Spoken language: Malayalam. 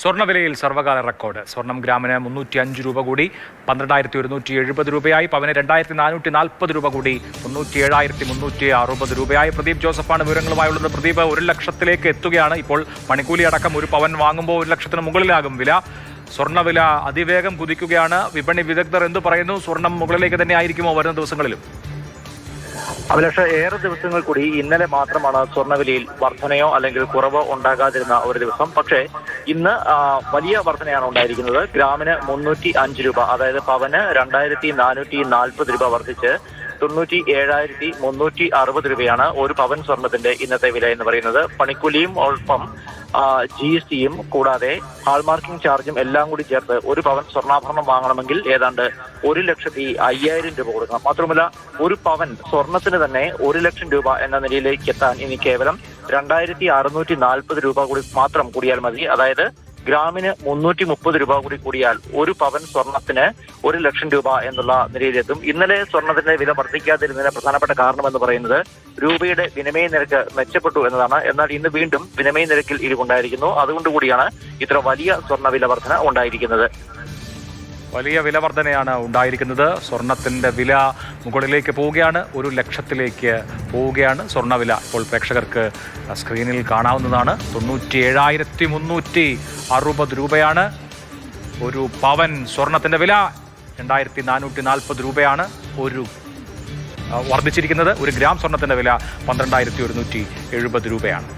സ്വർണവിലയിൽ സർവകാല റെക്കോർഡ്. സ്വർണം ഗ്രാമിന് മുന്നൂറ്റി അഞ്ച് രൂപ കൂടി പന്ത്രണ്ടായിരത്തി ഒരുന്നൂറ്റി എഴുപത് രൂപയായി. പവന് രണ്ടായിരത്തി നാനൂറ്റി നാൽപ്പത് രൂപ കൂടി തൊണ്ണൂറ്റി ഏഴായിരത്തി മുന്നൂറ്റി അറുപത് രൂപയായി. പ്രദീപ് ജോസഫാണ് വിവരങ്ങളുമായുള്ളത്. പ്രദീപ് ഒരു ലക്ഷത്തിലേക്ക് എത്തുകയാണ് ഇപ്പോൾ. മണിക്കൂലി അടക്കം ഒരു പവൻ വാങ്ങുമ്പോൾ ഒരു ലക്ഷത്തിന് മുകളിലാകും വില. സ്വർണവില അതിവേഗം കുതിക്കുകയാണ്. വിപണി വിദഗ്ധർ എന്തു പറയുന്നു? സ്വർണം മുകളിലേക്ക് തന്നെ ആയിരിക്കുമോ വരുന്ന ദിവസങ്ങളിലും? അഭിലാഷ ഏറെ ദിവസങ്ങൾ കൂടി ഇന്നലെ മാത്രമാണ് സ്വർണവിലയിൽ വർധനയോ അല്ലെങ്കിൽ കുറവോ ഉണ്ടാകാതിരുന്ന ഒരു ദിവസം. പക്ഷേ ഇന്ന് വലിയ വർധനയാണ് ഉണ്ടായിരിക്കുന്നത്. ഗ്രാമിന് മുന്നൂറ്റി അഞ്ച് രൂപ അതായത് പവന് രണ്ടായിരത്തി നാനൂറ്റി നാൽപ്പത് രൂപ വർദ്ധിച്ച് തൊണ്ണൂറ്റി ഏഴായിരത്തി മുന്നൂറ്റി അറുപത് രൂപയാണ് ഒരു പവൻ സ്വർണത്തിന്റെ ഇന്നത്തെ വില എന്ന് പറയുന്നത്. പണിക്കൂലിയും ഒപ്പം ജി എസ് ടിയും കൂടാതെ ഹാൾമാർക്കിംഗ് ചാർജും എല്ലാം കൂടി ചേർത്ത് ഒരു പവൻ സ്വർണാഭരണം വാങ്ങണമെങ്കിൽ ഏതാണ്ട് ഒരു ലക്ഷത്തി അയ്യായിരം രൂപ കൊടുക്കണം. മാത്രമല്ല ഒരു പവൻ സ്വർണത്തിന് തന്നെ ഒരു ലക്ഷം രൂപ എന്ന നിലയിലേക്ക് എത്താൻ ഇനി കേവലം രണ്ടായിരത്തി അറുന്നൂറ്റി നാൽപ്പത് രൂപ കൂടി മാത്രം കൂടിയാൽ മതി. അതായത് ഗ്രാമിന് മുന്നൂറ്റി മുപ്പത് രൂപ കൂടി കൂടിയാൽ ഒരു പവൻ സ്വർണത്തിന് ഒരു ലക്ഷം രൂപ എന്നുള്ള നിലയിലെത്തും. ഇന്നലെ സ്വർണത്തിന്റെ വില വർദ്ധിക്കാതിരുന്നതിന് പ്രധാനപ്പെട്ട കാരണമെന്ന് പറയുന്നത് രൂപയുടെ വിനിമയ നിരക്ക് മെച്ചപ്പെട്ടു എന്നതാണ്. എന്നാൽ ഇന്ന് വീണ്ടും വിനിമയ നിരക്കിൽ ഇരിവുണ്ടായിരിക്കുന്നു അതുകൊണ്ടുകൂടിയാണ് ഇത്ര വലിയ സ്വർണ വില വർധന ഉണ്ടായിരിക്കുന്നത്. വലിയ വില വർധനയാണ് ഉണ്ടായിരിക്കുന്നത്. സ്വർണത്തിന്റെ വില മുകളിലേക്ക് പോവുകയാണ്. ഒരു ലക്ഷത്തിലേക്ക് പോവുകയാണ് സ്വർണവില ഇപ്പോൾ പ്രേക്ഷകർക്ക് സ്ക്രീനിൽ കാണാവുന്നതാണ്. തൊണ്ണൂറ്റി ഏഴായിരത്തി മുന്നൂറ്റി അറുപത് രൂപയാണ്. ഒരു പവൻ സ്വർണത്തിന്റെ വില രണ്ടായിരത്തി നാനൂറ്റി നാൽപ്പത് രൂപയാണ് ഒരു വർദ്ധിച്ചിരിക്കുന്നത്. ഒരു ഗ്രാം സ്വർണത്തിന്റെ വില പന്ത്രണ്ടായിരത്തി ഒരുന്നൂറ്റി എഴുപത് രൂപയാണ്.